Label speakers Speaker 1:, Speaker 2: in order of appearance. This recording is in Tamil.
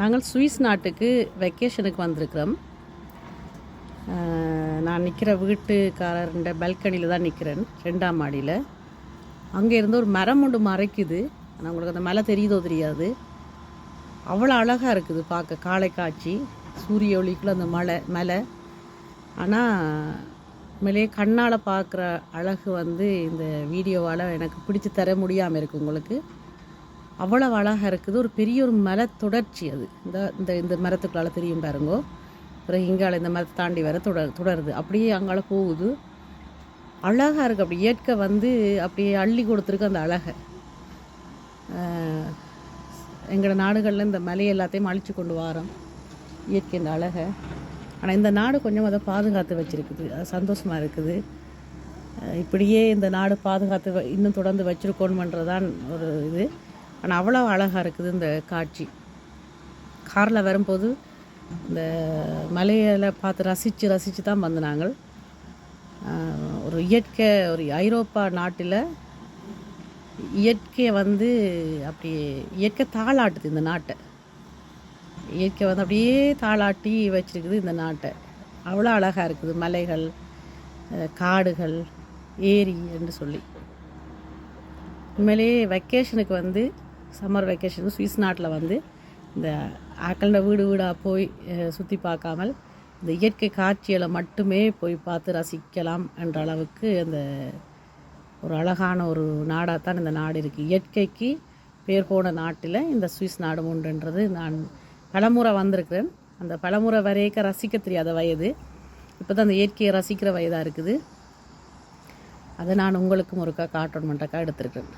Speaker 1: நாங்கள் சுவிஸ் நாட்டுக்கு வெக்கேஷனுக்கு வந்திருக்கிறோம். நான் நிற்கிற வீட்டுக்காரர்கிட்ட பல்கனியில் தான் நிற்கிறேன் ரெண்டாம் மாடியில். அங்கே இருந்து ஒரு மரம் ஒன்று மறைக்குது. ஆனால் உங்களுக்கு அந்த மலை தெரியுதோ தெரியாது. அவ்வளோ அழகாக இருக்குது பார்க்க காலை காட்சி சூரிய ஒளிக்குள்ள அந்த மலை மலை. ஆனால் உண்மையிலேயே கண்ணால் பார்க்குற அழகு வந்து இந்த வீடியோவால் எனக்கு பிடிச்சி தர முடியாமல் இருக்குது உங்களுக்கு. அவ்வளோ அழகாக இருக்குது. ஒரு பெரிய ஒரு மலை தொடர்ச்சி அது. இந்த இந்த இந்த மரத்துக்குள்ளால் தெரியும் பாருங்கோ. பிறகு இங்கால இந்த மரத்தை தாண்டி வர தொடர் தொடருது. அப்படியே அங்கால போகுது. அழகாக இருக்குது அப்படி இயற்கை வந்து அப்படியே அள்ளி கொடுத்துருக்கு அந்த அழகை. எங்களோட நாடுகளில் இந்த மலை எல்லாத்தையும் அழித்து கொண்டு வாரோம். இயற்கை இந்த அழகை. ஆனால் இந்த நாடு கொஞ்சம் அதை பாதுகாத்து வச்சுருக்குது. அது சந்தோஷமாக இருக்குது. இப்படியே இந்த நாடு பாதுகாத்து வ- இன்னும் தொடர்ந்து வச்சிருக்கணுமன்றதான் ஒரு இது. ஆனால் அவ்வளோ அழகாக இருக்குது இந்த காட்சி. காரில் வரும்போது இந்த மலையில பார்த்து ரசித்து ரசித்து தான் வந்து நாங்கள் ஒரு இயற்கை ஒரு ஐரோப்பா நாட்டில் இயற்கையை வந்து அப்படியே இயற்கை தாளாட்டுது இந்த நாட்டை. இயற்கை வந்து அப்படியே தாளாட்டி வச்சிருக்குது இந்த நாட்டை. அவ்வளோ அழகாக இருக்குது. மலைகள் காடுகள் ஏரி என்று சொல்லி. உண்மையிலேயே வெக்கேஷனுக்கு வந்து சம்மர் வெக்கேஷன் சுவிஸ் நாட்டில் வந்து இந்த ஆக்கண்ட வீடு வீடாக போய் சுற்றி பார்க்காமல் இந்த இயற்கை காட்சிகளை மட்டுமே போய் பார்த்து ரசிக்கலாம் என்ற அளவுக்கு அந்த ஒரு அழகான ஒரு நாடாக தான் இந்த நாடு இருக்குது இயற்கைக்கு பேர் போன நாட்டில் இந்த சுவிஸ் நாடு உண்டுன்றது நான் பலமுறை வந்திருக்கிறேன். அந்த பலமுறை வரைக்க ரசிக்க தெரியாத வயது. இப்போ தான் அந்த இயற்கையை ரசிக்கிற வயதாக இருக்குது. அதை நான் உங்களுக்கும் ஒருக்கா காட்டணுமெண்ட்டாக்கா எடுத்திருக்கிறேன்.